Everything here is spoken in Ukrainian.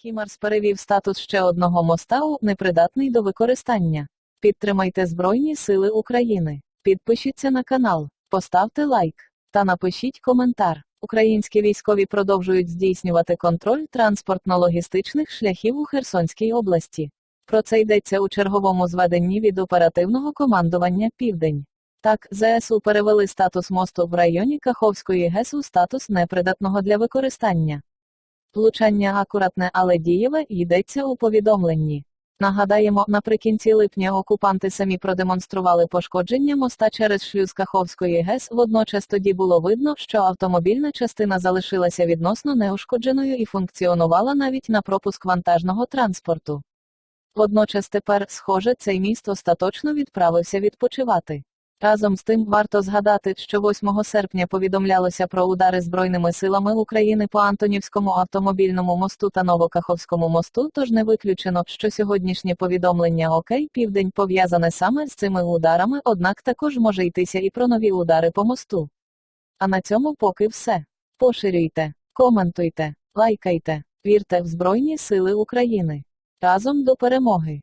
Хімарс перевів статус ще одного моста у непридатний до використання. Підтримайте Збройні Сили України. Підпишіться на канал, поставте лайк та напишіть коментар. Українські військові продовжують здійснювати контроль транспортно-логістичних шляхів у Херсонській області. Про це йдеться у черговому зведенні від оперативного командування Південь. Так, ЗСУ перевели статус мосту в районі Каховської ГЕС у статус непридатного для використання. Влучання акуратне, але дієве йдеться у повідомленні. Нагадаємо, наприкінці липня окупанти самі продемонстрували пошкодження моста через шлюз Каховської ГЕС. Водночас тоді було видно, що автомобільна частина залишилася відносно неушкодженою і функціонувала навіть на пропуск вантажного транспорту. Водночас тепер, схоже, цей міст остаточно відправився відпочивати. Разом з тим варто згадати, що 8 серпня повідомлялося про удари Збройними силами України по Антонівському автомобільному мосту та Новокаховському мосту, тож не виключено, що сьогоднішнє повідомлення Окей Південь пов'язане саме з цими ударами, однак також може йтися і про нові удари по мосту. А на цьому поки все. Поширюйте, коментуйте, лайкайте, вірте в Збройні Сили України. Разом до перемоги!